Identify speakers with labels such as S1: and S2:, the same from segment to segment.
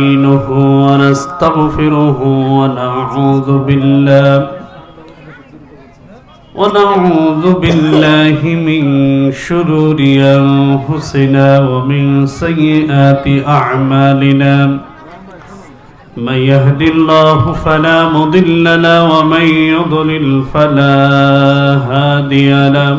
S1: نستعينه ونستغفره ونعوذ بالله. ونعوذ بالله من شرور أنفسنا ومن سيئات أعمالنا. من يهد الله فلا مضل له ومن يضلل فلا هادي له.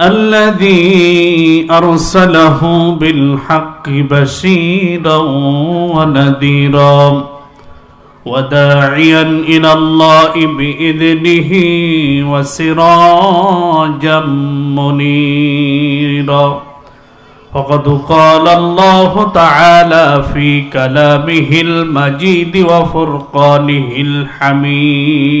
S1: الذي أرسله بالحق بشيرا ونذيرا وداعيا إلى الله بإذنه وسراجا منيرا فقد قال الله تعالى في كلامه المجيد وفرقانه الحميد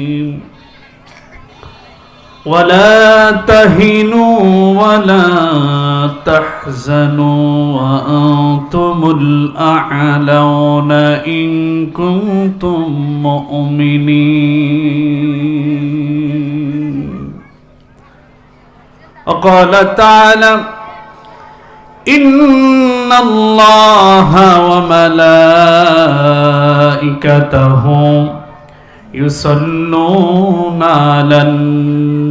S1: ولا تهنوا ولا تحزنوا وأنتم الأعلون إن كنتم مؤمنين. وقال تعالى إن الله وملائكته يصلون على النبي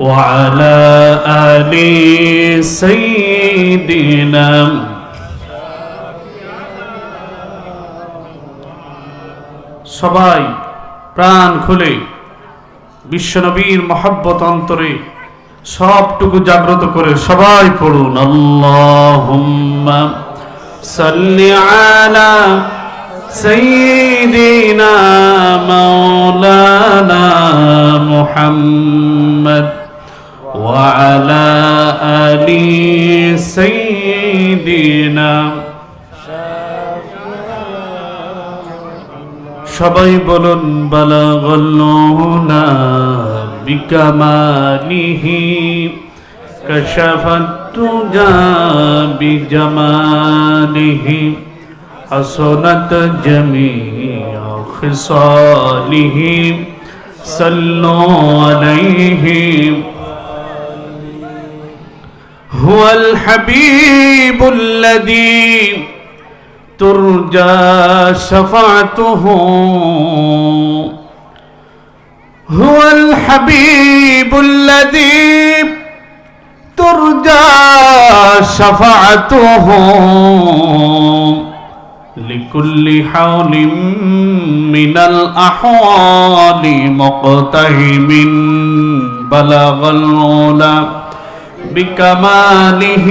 S1: وعلى آل سيدنا সবাই প্রাণ খুলে বিশ্বনবীর মহব্বত অন্তরে সবটুকু জাগ্রত করে সবাই পড়ুন আল্লাহুম্মা সাল্লি আলা সাইয়্যিদিনা মাওলানা মুহাম্মদ وعلى آل سيدنا সবাই বলুন বালাগল্লুনা বিকামালিহি কশফাতু বিজামালিহি حسنت جميع خصاله صلوا عليه الحبيب الذي ترجى شفاعته هو الحبيب الذي ترجى شفاعته لكل حول من الأحوال مقتهم بلغ العلا. بكماله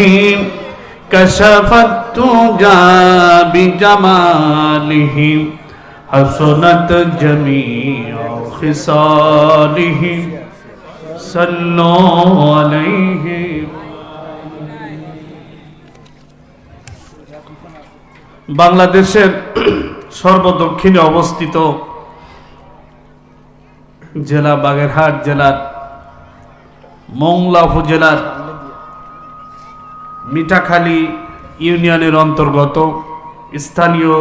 S1: كشف التجى بجماله حسنت جميع خصاله صلوا عليه বাংলাদেশের সর্বদক্ষিণে অবস্থিত জেলা বাগেরহাট জেলার মংলা উপজেলার মিঠাখালী ইউনিয়নের অন্তর্গত স্থানীয়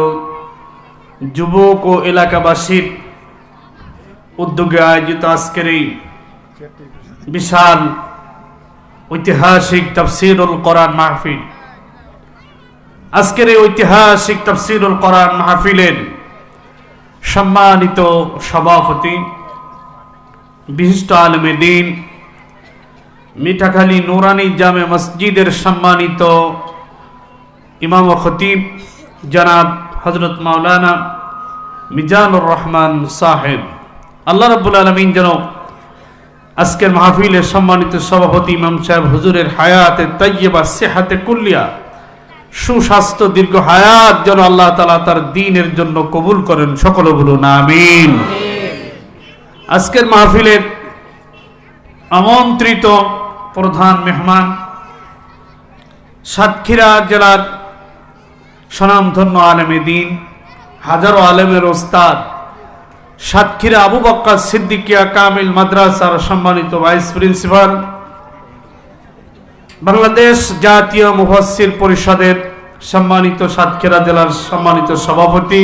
S1: যুবক ও এলাকাবাসীর উদ্যোগে আয়োজিত আজকের এই বিশাল ঐতিহাসিক তাফসিরুল কোরআন মাহফিল। আজকের এই ঐতিহাসিক তফসিরুল কোরআন মাহফিলের সম্মানিত সভাপতি, বিশিষ্ট আলমে দিন মিঠাখালী নুরানি জামে মসজিদের সম্মানিত ইমাম ও খতিব জনাব হজরত মাওলানা মিজানুর রহমান সাহেব। আল্লাহ রব্বুল আলমিন যেন আজকের মাহফিলের সম্মানিত সভাপতি ইমাম সাহেব হুজুরের হায়াতে তৈয়বা সেহাতে কুল্লিয়া সুস্বাস্থ্য দীর্ঘ হায়াত যেন আল্লাহ তালা তার দিনের জন্য কবুল করেন সকলে বলুন আমিন। আজকের মাহফিলের আমন্ত্রিত প্রধান মেহমান। সাতক্ষীরা জেলার স্বনামধন্য আলেমে দিন, হাজারো আলেমের ওস্তাদ, সাতক্ষীরা আবু বক্কা সিদ্দিকিয়া কামিল মাদ্রাসার সম্মানিত ভাইস প্রিন্সিপাল, বাংলাদেশ জাতীয় মুফাসসির পরিষদের সম্মানিত সাতক্ষীরা জেলার সম্মানিত সভাপতি,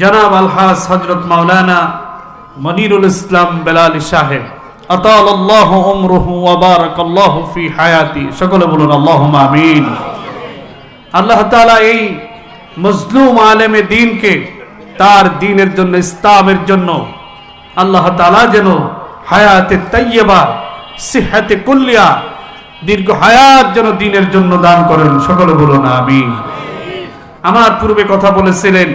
S1: জনাব আলহাজ হজরত মাওলানা মনিরুল ইসলাম বেলালি সাহেব। আতাল আল্লাহ উমরুহু ওয়া বারাকাল্লাহু ফি হায়াতি। সকলে বলুন, আল্লাহুম্মা আমিন। আল্লাহ তাআলা এই মজলুম আলেমে দ্বীনকে তার দ্বীনের জন্য, ইসলামের জন্য আল্লাহ তাআলা যেন হায়াতে তাইয়্যিবা সিহহাতে কুল্লিয়া, দীর্ঘ হায়াত যেন দিনের জন্য দান করেন। সকলে বলুন, আমিন। আমার পূর্বে কথা বলেছিলেন,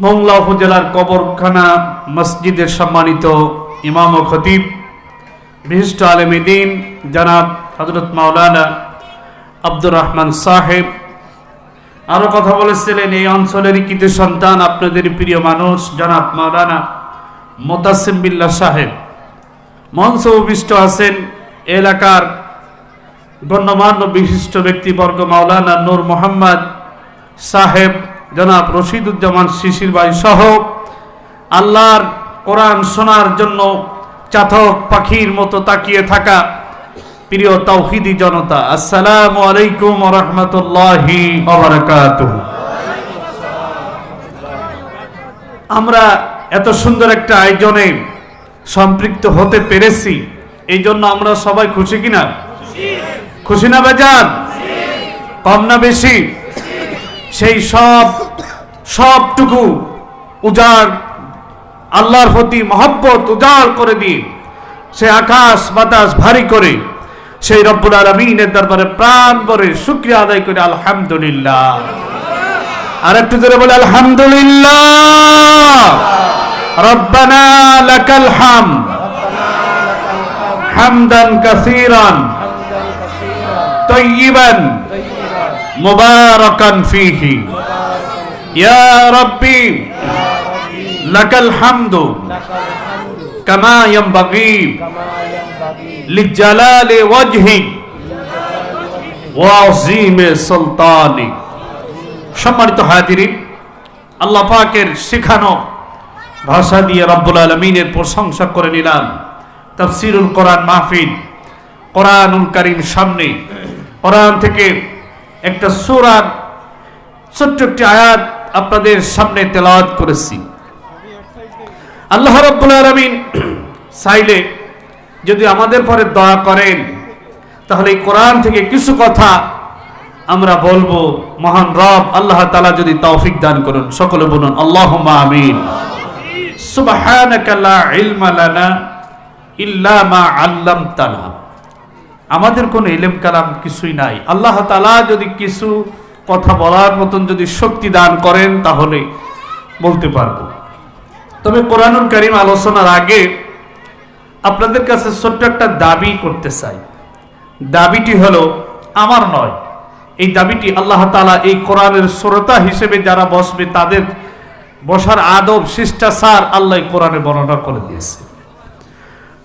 S1: মংলা উপজেলার কবরখানা মসজিদের সম্মানিত ইমাম ও খতিব, বিশিষ্ট আলমীদিন জনাব হজরত মাওলানা আব্দুর রহমান সাহেব। আরও কথা বলেছিলেন, এই অঞ্চলের কৃতি সন্তান আপনাদের প্রিয় মানুষ, জনাব মাওলানা মোতাসিম বিল্লাহ সাহেব। মঞ্চ উপবিষ্ট আছেন এলাকার গণ্যমান্য বিশিষ্ট ব্যক্তিবর্গ মাওলানা নূর মোহাম্মদ সাহেব, জনাব রশিদুজ্জামান শিশির ভাই সহ আল্লাহর কোরআন শোনার জন্য চাতক পাখির মতো তাকিয়ে থাকা প্রিয় তৌহিদি জনতা, আসসালামু আলাইকুম রহমতুল্লাহি আমরা এত সুন্দর একটা আয়োজনে সম্পৃক্ত হতে পেরেছি এই জন্য আমরা সবাই খুশি কিনা? খুশি না বেজান কম না বেশি? সেই সব, সবটুকু উজাড় আল্লাহর প্রতি মহব্বত উজাড় করে দিয়ে সে আকাশ বাতাস ভারী করে সেই রব্বুল আলমিনের দরবারে প্রাণ ভরে শুক্রিয়া আদায় করে আলহামদুলিল্লাহ আর একটু ধরে বলে আলহামদুলিল্লাহ রব্বানা লাকাল হামদ হামদান কাসীরান طيبا مباركا فيه يا ربي লাকাল হামদু কামা ইয়ামবাগি লিজালালি ওয়াজহি ওয়া আযীমে সুলতানি। সম্মানিত হাজিরিন, আল্লাহ পাকের শেখানো ভাষা দিয়ে রব্বুল আলমিনের প্রশংসা করে নিলাম। তাফসিরুল কোরআন মাহফিল, কোরআনুল কারিম সামনে। কোরআন থেকে একটা সুরার ছোট্ট একটি আয়াত আপনাদের সামনে তেলাওয়াত করেছি। আল্লাহ রাব্বুল আলামিন চাইলে যদি আমাদের পরে দয়া করেন, তাহলে এই কোরআন থেকে কিছু কথা আমরা বলব। মহান রব আল্লাহ তালা যদি তৌফিক দান করুন, সকলে বলুন, আল্লাহুম্মা আমিন। আমাদের কোনো ইলেম কালাম কিছুই নাই। আল্লাহ তালা যদি কিছু কথা বলার মতন যদি শক্তি দান করেন, তাহলে বলতে পারব। তবে কোরআনুল করিম আলোচনার আগে আপনাদের কাছে ছোট্ট একটা দাবি করতে চাই। দাবিটি হলো, আমার নয়, এই দাবিটি আল্লাহ তালা এই কোরআনের শ্রোতা হিসেবে যারা বসবে তাদের বসার আদব, শিষ্টাচার আল্লাহ কোরআনে বর্ণনা করে দিয়েছে।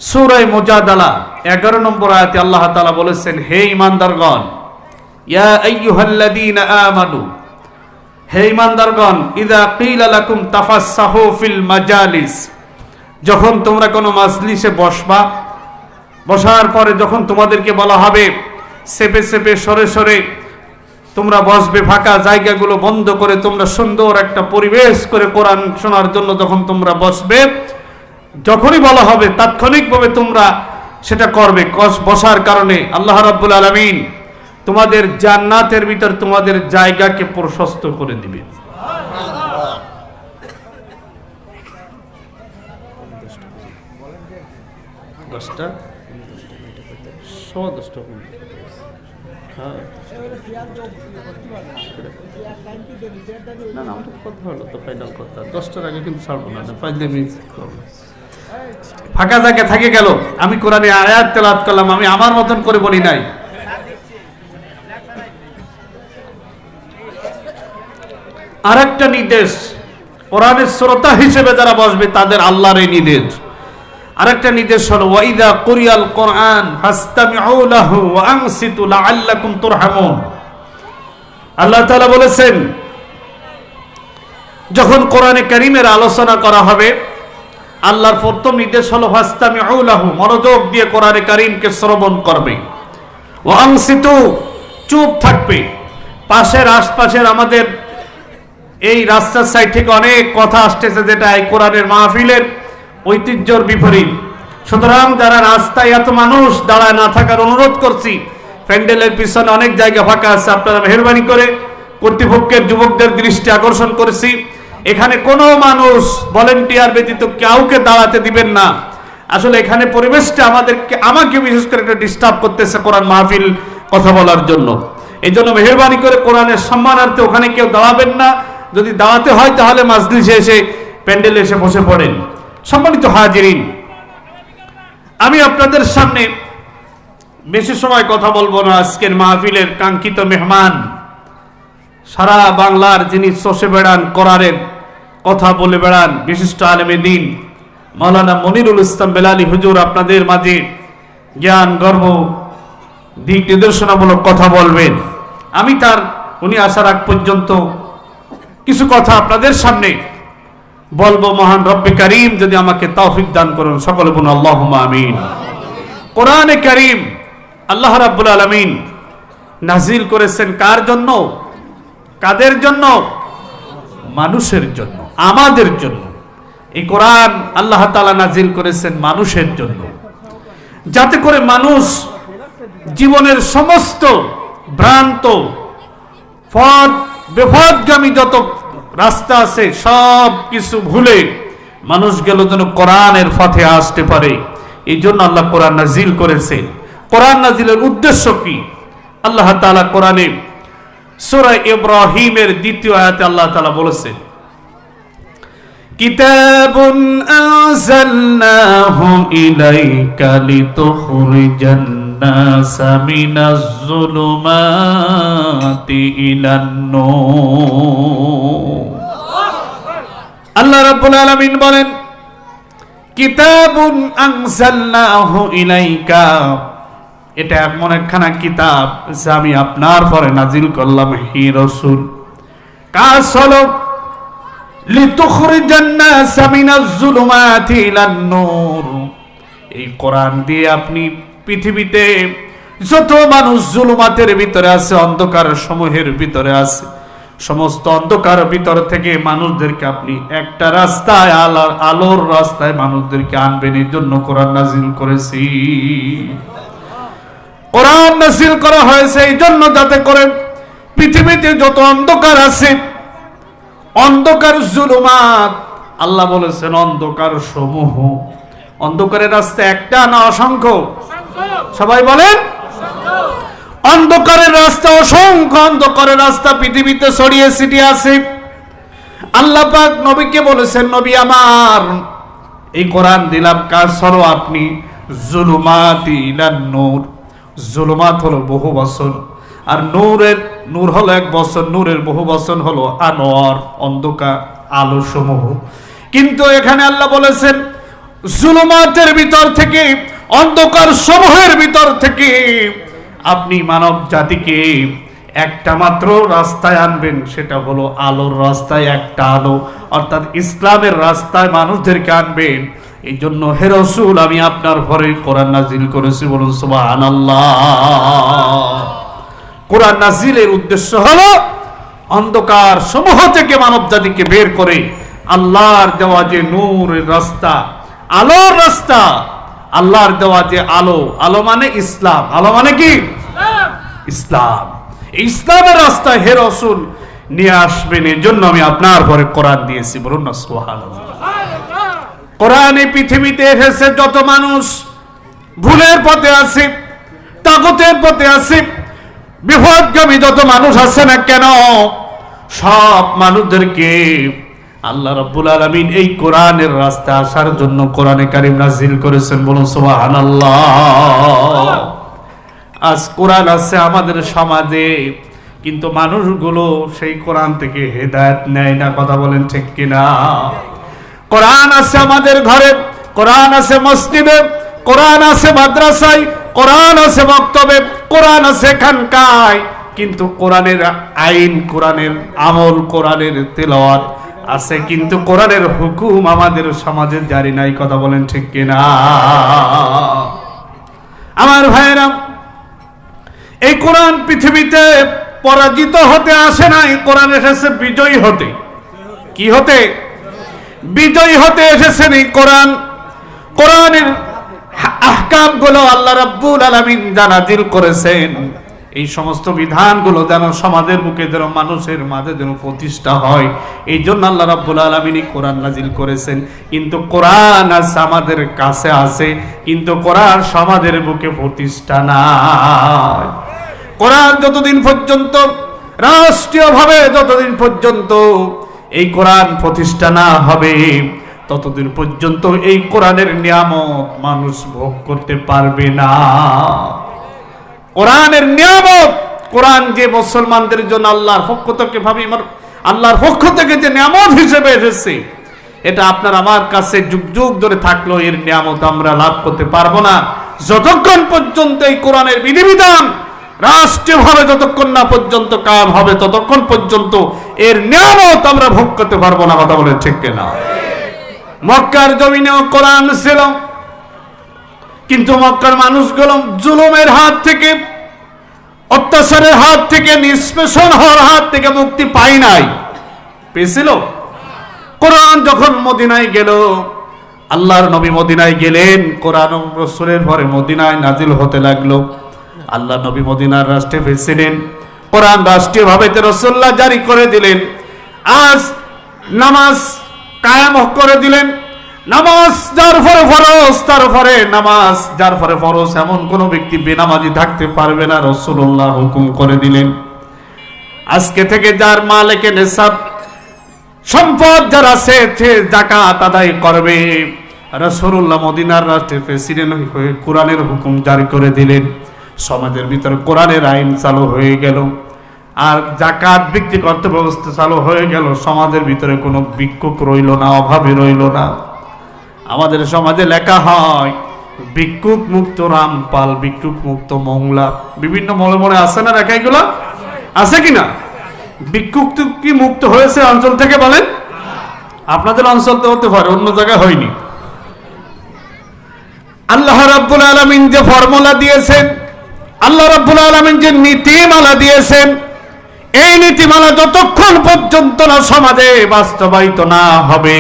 S1: সুরাই মোজাদালা, এগারো নম্বর আয়াতে আল্লাহ তালা বলেছেন, হে ইমানদারগণ ইয়া আমানু হে ইমানদারগণ, ইদা কিলা লাকুম তাফাসসাহু ফিল মাজালিস। যখন তোমরা কোনো মাজলিসে বসবা, বসার পরে যখন তোমাদেরকে বলা হবে, সেপে সেপে, সরে সরে, তোমরা বসবে ফাঁকা জায়গাগুলো বন্ধ করে, তোমরা সুন্দর একটা পরিবেশ করে কোরআন শোনার জন্য যখন তোমরা বসবে, যখনই বলা হবে, তাৎক্ষণিকভাবে তোমরা সেটা করবে বসার কারণে। আল্লাহ রাব্বুল আলামিন তোমাদের জান্নাতের ভিতর তোমাদের জায়গাকে প্রশস্ত করে দিবে। হ্যাঁ। দশটার আগে কিন্তু ছাড়বো না ফাঁকা জায়গা থাকে গেল। আমি কোরআনে আয়াত তেলাত করলাম আমি আমার মতন করে বলি নাই। আরেকটা নির্দেশ কোরআনের শ্রোতা হিসেবে যারা বসবে, তাদের আল্লাহর এই নির্দেশ। আরেকটা নির্দেশ হলো, ওয়াইদা কুরিয়াল কোরআন ফাস্তামিউ লাহু ওয়া আনসিতু লাআল্লাকুম তুরহামুন। আল্লাহ তাআলা বলেছেন, যখন কোরআনে কারীমের আলোচনা করা হবে, আল্লাহর প্রথম নির্দেশ হলো, ফাস্তামিউ লাহু মনোযোগ দিয়ে কোরআনে কারীমকে শ্রবণ করবে। ও আনসিতু চুপ থাকবে। পাশের আশপাশের আমাদের এই রাস্তার সাইড থেকে অনেক কথা আসতেছে যেটা এই কোরআনের মাহফিলের ঐতিহ্যর বিপরীত। সুতরাং যারা রাস্তায় এত মানুষ দাঁড়ায় না থাকার অনুরোধ করছি, প্যান্ডেলের পিছনে অনেক জায়গা ফাঁকা আছে, আপনারা মেহরবানি করে কর্তৃপক্ষের যুবকদের দৃষ্টি আকর্ষণ করেছি। এখানে কোনো মানুষ ভলেন্টিয়ার ব্যতীত কাউকে দাঁড়াতে দিবেন না। আসলে এখানে পরিবেশটা আমাদেরকে, আমাকে বিশেষ করে একটা ডিস্টার্ব করতেছে কোরআন মাহফিল কথা বলার জন্য। এই জন্য মেহরবানি করে কোরআনের সম্মানার্থে ওখানে কেউ দাঁড়াবেন না। যদি দাঁড়াতে হয় তাহলে মাজলিসে এসে প্যান্ডেলে এসে বসে পড়েন। সম্মানিত হাজিরিন, আমি আপনাদের সামনে বেশি সময় কথা বলব না। আজকের মাহফিলের কাঙ্ক্ষিত মেহমান, সারা বাংলার যিনি চষে বেড়ান, করারের কথা বলে বেড়ান, বিশিষ্ট আলেমে দিন মৌলানা মনিরুল ইসলাম বেলালি হুজুর আপনাদের মাঝে জ্ঞান, গর্ব, দিক নির্দেশনামূলক কথা বলবেন। আমি তার, উনি আসার আগ পর্যন্ত কিছু কথা আপনাদের সামনে বলব, মহান রব্বে করিম, যদি আমাকে তৌফিক দান করুন, সকলে বলুন আল্লাহ আমিন। কোরআনে করিম, আল্লাহ রাব্বুল আলামিন নাজিল করেছেন কার জন্য? কাদের জন্য? মানুষের জন্য, আমাদের জন্য। এই কোরআন আল্লাহ তাআলা নাজিল করেছেন মানুষের জন্য। যাতে করে মানুষ জীবনের সমস্ত ভ্রান্ত ফদ বেপথগামী যত রাস্তা আছে সব কিছু ভুলে মানুষ গেল যেন কোরআনের পথে আসতে পারে এই জন্য আল্লাহ কোরআন নাজিল করেছে কোরআন নাজিলের উদ্দেশ্য কি আল্লাহ তাআলা কোরআনে সূরা ইব্রাহিমের দ্বিতীয় আয়াতে আল্লাহ তাআলা বলেছেন كتاب أنزلناه إليك لتخرج الناس من الظلمات إلى النور আল্লাহ রাব্বুল আলামিন বলেন, কিতাবুন আনজালনাহু ইলাইকা। এটা এমন একখানা কিতাব যা আমি আপনার পরে নাজিল করলাম, হি রাসূল। কাজ হলো লিতুখরিজান নাস মিনাজ যুলুমাতি ইলান নূর। এই কোরআন দিয়ে আপনি পৃথিবীতে যত মানুষ জুলুমাতের ভিতরে আছে অন্ধকার সমূহের ভিতরে আছে সমস্ত অন্ধকার ভিতর থেকে মানুষদেরকে আপনি একটা রাস্তায় আলার আলোর রাস্তায় মানুষদেরকে আনবেন এই জন্য কোরআন নাজিল করেছি। কোরআন নাজিল করা হয়েছে এই জন্য যাতে করে পৃথিবীতে যত অন্ধকার আছে অন্ধকার জুলুমাত আল্লাহ বলেছেন অন্ধকার সমূহ। অন্ধকারের রাস্তা একটা না অসংখ্য। সবাই বলেন? অন্ধকারের রাস্তা, অসংখ্য অন্ধকারের রাস্তা পৃথিবীতে ছড়িয়ে ছিটিয়ে আছে। আল্লাহ পাক নবীকে বলেছেন, নবী আমার, এই কোরআন দিলাম কাজ সরো আপনি? জুলুমাত নূর। জুলুমাত হলো বহু বছর আর নূরের, নূর হলো এক বছর নূরের বহু বছর হলো আনোয়ার, অন্ধকার আলো সমূহ কিন্তু এখানে আল্লাহ বলেছেন, জুলুমাতের ভিতর থেকে অন্ধকার সমূহের ভিতর থেকে আপনি মানব জাতিকে একটা মাত্র রাস্তায় আনবেন, সেটা হলো আলোর রাস্তায় একটা আলো। অর্থাৎ ইসলামের রাস্তায় মানুষদেরকে আনবেন। এই জন্য হে রসুল, আমি আপনার ঘরে কোরআন নাজিল করেছি, বলুন সুবহানাল্লাহ। কোরআন নাজিলের উদ্দেশ্য হলো অন্ধকার সমূহ থেকে মানব জাতিকে বের করে আল্লাহর দেওয়া যে নূরের রাস্তা, আলোর রাস্তা, আল্লাহর দেওয়া যে আলো আলো মানে ইসলাম। আলো মানে কি? ইসলাম। ইসলামের রাস্তায় হে রসুল, নিয়ে আসবেন এর জন্য আমি আপনার পরে কোরআন দিয়েছি, বলুন না সোহান কোরআন এই পৃথিবীতে এসেছে যত মানুষ, ভুলের পথে আছে, তাগতের পথে আছে, বিপদগামী যত মানুষ আছে না কেন, সব মানুষদেরকে আল্লাহ রাব্বুল আলামিন এই কোরআনের রাস্তা আসার জন্য কোরআনে কারিম নাজিল করেছেন, বলুন, সুবহানাল্লাহ। আজ কোরআন আছে আমাদের সমাজে, কিন্তু মানুষগুলো সেই কোরআন থেকে হেদায়েত নেয় না, কথা বলেন ঠিক কিনা? কোরআন আছে আমাদের ঘরে, কোরআন আছে মসজিদে, কোরআন আছে মাদ্রাসায়, কোরআন আছে বক্তব্যে, কোরআন আছে খানকায় কিন্তু কোরআনের আইন, কোরআনের আমল, কোরআনের তেলাওয়াত আছে, কিন্তু কোরআনের হুকুম আমাদের সমাজে জারি নাই, কথা বলেন ঠিক কিনা? আমার ভাইয়েরা এই কোরআন পৃথিবীতে পরাজিত হতে আসে নাই, কোরআন এসেছে বিজয়ী হতে। কি হতে? বিজয়ী হতে এসেছেন এই কোরআন। কোরআনের আহকামগুলো আল্লাহ রাব্বুল আলামিন জানাজিল করেছেন। এই সমস্ত বিধানগুলো যেন সমাজের বুকে যেন মানুষের মাঝে যেন প্রতিষ্ঠা হয়, এই জন্য আল্লাহ রাব্বুল আলামিনই কোরআন নাজিল করেছেন। কিন্তু কোরআন আছে আমাদের কাছে আছে, কিন্তু কোরআন সমাজের বুকে প্রতিষ্ঠা নাই। কোরআন যতদিন পর্যন্ত, রাষ্ট্রীয়ভাবে যতদিন পর্যন্ত এই কোরআন প্রতিষ্ঠা না হবে, ততদিন পর্যন্ত এই কোরআনের নিয়ামত মানুষ ভোগ করতে পারবে না। কোরআনের নিয়ামত, কোরআন যে মুসলমানদের জন্য আল্লাহর পক্ষ থেকে ভাবি আল্লাহর পক্ষ থেকে যে নিয়ামত হিসেবে এসেছে, এটা আপনার আমার কাছে যুগ যুগ ধরে থাকল, এর নিয়ামত আমরা লাভ করতে পারব না। যতক্ষণ পর্যন্ত এই কোরআনের বিধিবিধান রাষ্ট্রীয়ভাবে যতক্ষণ না পর্যন্ত কাম হবে, ততক্ষণ পর্যন্ত এর নিয়ামত আমরা ভোগ করতে পারব না, কথা বলে ঠিক কিনা? মক্কার জমিনেও কোরআন ছিল। কিন্তু মক্কার মানুষগুলো জুলুমের হাত থেকে, অত্যাচারের হাত থেকে, নিষ্পেষণ হওয়ার হাত থেকে মুক্তি পাই নাই। পেয়েছিল? কোরআন যখন মদিনায় গেল, আল্লাহর নবী মদিনায় গেলেন, কোরআন রসুলের পরে মদিনায় নাজিল হতে লাগল। আল্লাহ নবী মদিনার রাষ্ট্রে ভেসেলেন কোরআন রাষ্ট্রীয়ভাবে রসুল্লাহ জারি করে দিলেন। আজ নামাজ কায়াম করে দিলেন। নামাজ যার ফরে ফরজ, তার ফরে নামাজ। যার ফরে ফরজ, এমন কোন ব্যক্তি বেনামাজি থাকতে পারবে না রসুল্লাহ হুকুম করে দিলেন। আজকে থেকে যার মালেকে নেশাব সম্পদ যার সে জাকাত আদায় করবে। রসুল্লাহ মদিনার রাষ্ট্রের প্রেসিডেন্ট হয়ে কোরআনের হুকুম জারি করে দিলেন। সমাজের ভিতরে কোরআনের আইন চালু হয়ে গেল। আর জাকাত করতে ব্যবস্থা চালু হয়ে গেল। সমাজের ভিতরে কোনো বিক্ষোভ রইল না অভাবে রইল না। আমাদের সমাজে লেখা হয়, ভিক্ষুক মুক্ত রামপাল, ভিক্ষুক মুক্ত মংলা। বিভিন্ন মনে মনে আছে না লেখা এগুলো? আছে কি না? ভিক্ষুক কি মুক্ত হয়েছে অঞ্চল থেকে বলেন? আপনাদের অঞ্চল তো হতে পারে, অন্য জায়গায় হয়নি। আল্লাহ রাব্বুল আলামিন যে ফর্মুলা দিয়েছেন, আল্লাহ রাব্বুল আলামিন যে নীতিমালা দিয়েছেন, এই নীতিমালা যতক্ষণ পর্যন্ত না সমাজে বাস্তবায়িত না হবে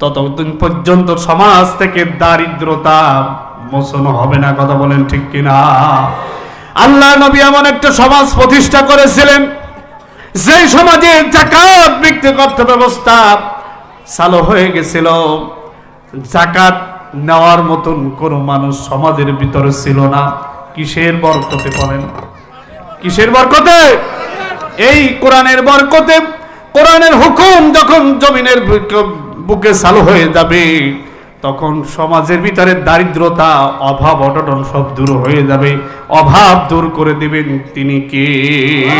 S1: ততদিন পর্যন্ত সমাজ থেকে দারিদ্রতা মোচন হবে না, কথা বলেন ঠিক কিনা? আল্লাহ নবী এমন একটা সমাজ প্রতিষ্ঠা করেছিলেন যে সমাজে জাকাত, ব্যক্তিগত ব্যবস্থা চালু হয়ে গেছিল। জাকাত নেওয়ার মতন কোন মানুষ সমাজের ভিতরে ছিল না। কিসের বরকতে বলেন কিসের বরকতে? এই কোরআনের বরকতে। কোরআনের হুকুম যখন জমিনের বুকে- সালো হয়ে যাবে, তখন সমাজের ভিতরে দারিদ্রতা, অভাব অটটন সব দূর হয়ে যাবে। অভাব দূর করে দেবেন তিনি কে?